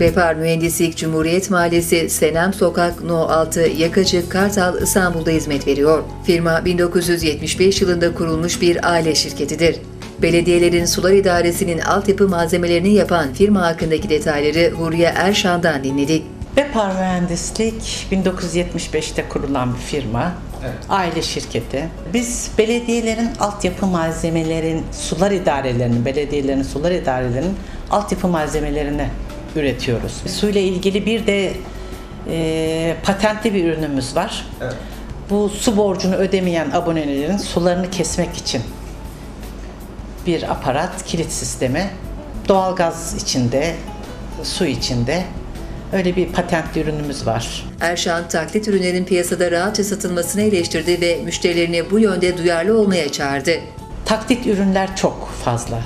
Bepar Mühendislik Cumhuriyet Mahallesi Senem Sokak No 6 Yakacık Kartal İstanbul'da hizmet veriyor. Firma 1975 yılında kurulmuş bir aile şirketidir. Belediyelerin sular idaresinin altyapı malzemelerini yapan firma hakkındaki detayları Huriye Erşan'dan dinledik. Bepar Mühendislik 1975'te kurulan bir firma. Aile şirketi. Biz belediyelerin altyapı malzemelerin, sular idarelerinin, belediyelerin sular idarelerinin altyapı malzemelerini üretiyoruz. Suyla ilgili bir de e, patentli bir ürünümüz var. Bu su borcunu ödemeyen abonelerin sularını kesmek için bir aparat, kilit sistemi. Doğalgaz içinde, su içinde. Öyle bir patentli ürünümüz var. Erşan taklit ürünlerin piyasada rahatça satılmasını eleştirdi ve müşterilerini bu yönde duyarlı olmaya çağırdı. Taklit ürünler çok fazla.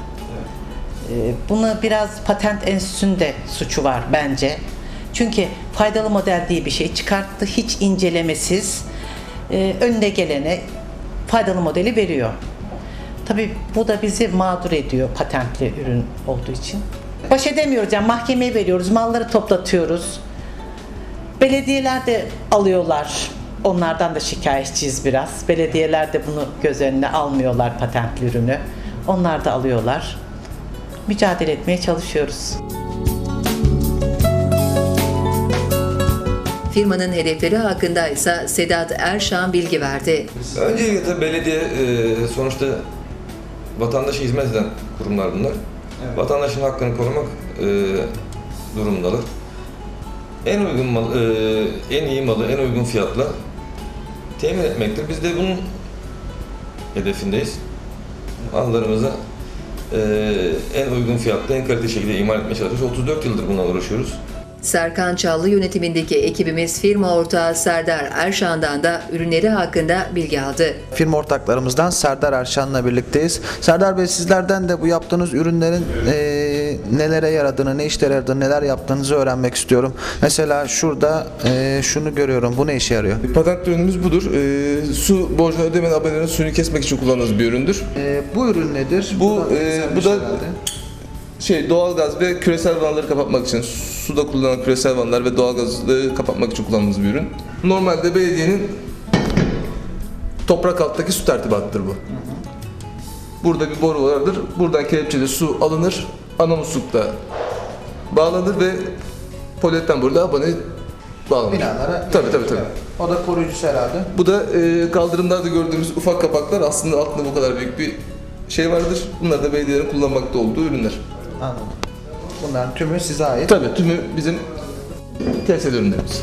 Ee, Buna biraz patent enstitüsünde suçu var bence. Çünkü faydalı model diye bir şey çıkarttı. Hiç incelemesiz e, önüne gelene faydalı modeli veriyor. Tabii bu da bizi mağdur ediyor patentli ürün olduğu için. Baş edemiyoruz yani mahkemeye veriyoruz, malları toplatıyoruz. Belediyeler de alıyorlar. Onlardan da şikayetçiyiz biraz. Belediyeler de bunu göz önüne almıyorlar patentli ürünü. Onlar da alıyorlar. Mücadele etmeye çalışıyoruz. Firmanın hedefleri hakkında ise Sedat Erşan bilgi verdi. Öncelikle belediye e, sonuçta vatandaşa hizmet eden kurumlar bunlar. Vatandaşın hakkını korumak e, durumundalar. En uygun mal, e, en iyi malı en uygun fiyatla temin etmektir. Biz de bunun hedefindeyiz. Mallarımızı e, en uygun fiyatla, en kaliteli şekilde imal etmeye çalışıyoruz. 34 yıldır bununla uğraşıyoruz. Serkan Çallı yönetimindeki ekibimiz firma ortağı Serdar Erşan'dan da ürünleri hakkında bilgi aldı. Firma ortaklarımızdan Serdar Erşan'la birlikteyiz. Serdar Bey sizlerden de bu yaptığınız ürünlerin nelere yaradığını, ne işlere yaradığını, neler yaptığınızı öğrenmek istiyorum. Mesela şurada eee, şunu görüyorum. Bu ne işe yarıyor? Patent ürünümüz budur. Ee, su borcunu ödemeyen abonelerin suyunu kesmek için kullandığımız bir üründür. Eee, bu ürün nedir? Bu, da eee, benzer bu şey da- herhalde. Şey doğalgaz ve küresel vanları kapatmak için suda kullanılan küresel vanlar ve doğalgazı kapatmak için kullandığımız bir ürün. Normalde belediyenin toprak alttaki su tertibatıdır bu. Burada bir boru vardır. Buradan kelepçeli su alınır. Ana muslukta bağlanır ve polyetten burada abone bağlanır. Binalara Tabii tabii tabii. O da koruyucusu herhalde. Bu da e, kaldırımlarda gördüğümüz ufak kapaklar aslında altında bu kadar büyük bir şey vardır. Bunlar da belediyelerin kullanmakta olduğu ürünler. Anladım. Bunların tümü size ait. Tabii tümü bizim TSL ürünlerimiz.